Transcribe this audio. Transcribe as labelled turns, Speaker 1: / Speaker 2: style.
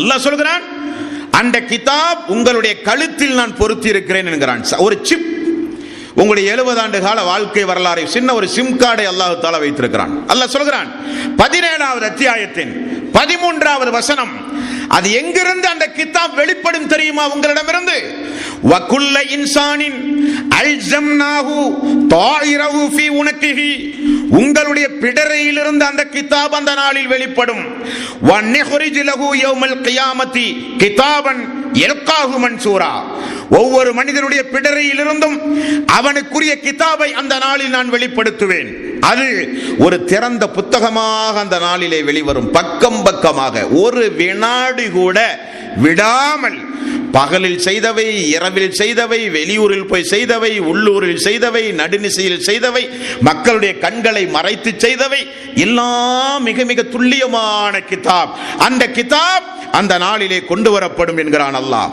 Speaker 1: அல்லாஹ் சொல்கிறான் அந்த கிதாப் உங்களுடைய கழுத்தில் நான் பொருத்தி இருக்கிறேன் என்கிறான். ஒரு சிப் உங்களுடைய எழுபது ஆண்டு கால வாழ்க்கை வரலாறை சின்ன ஒரு சிம் கார்டை அல்லாஹு தாலா வைத்திருக்கிறான். அல்லாஹ் சொல்கிறான் பதினேழாவது அத்தியாயத்தின் பதிமூன்றாவது வசனம் அது எங்கிருந்து அந்த கிதாப் வெளிப்படும் தெரியுமா உங்களிடமிருந்து? வகுல்ல இன்சானின் அல்ஜம்னாஹு தாயிரஹு ஃபி உனக்கிஹி. உங்களுடைய பிடரையிலிருந்து அந்த கிதாப் அந்த நாளில் வெளிப்படும். வன்னெஹுரிஜ் லஹு யௌமல் கியாமத்தி கிதாபன் எல்காஹு மன்சூரா. ஒவ்வொரு மனிதனுடைய பிடரையிலிருந்தும் அவனுக்குரிய கிதாபை அந்த நாளில் நான் வெளிப்படுத்துவேன். அது ஒரு திறந்த புத்தகமாக அந்த நாளிலே வெளிவரும். பக்கம் பக்கமாக. ஒரு வினாடி கூட விடாமல் பகலில் செய்தவை இரவில் செய்தவை வெளியூரில் போய் செய்தவை உள்ளூரில் செய்தவை நடுநிசையில் செய்தவை மக்களுடைய கண்களை மறைத்து செய்தவை எல்லாம் மிக மிக துல்லியமான கிதாப். அந்த கிதாப் அந்த நாளிலே கொண்டு வரப்படும் என்கிறான் அல்லாஹ்.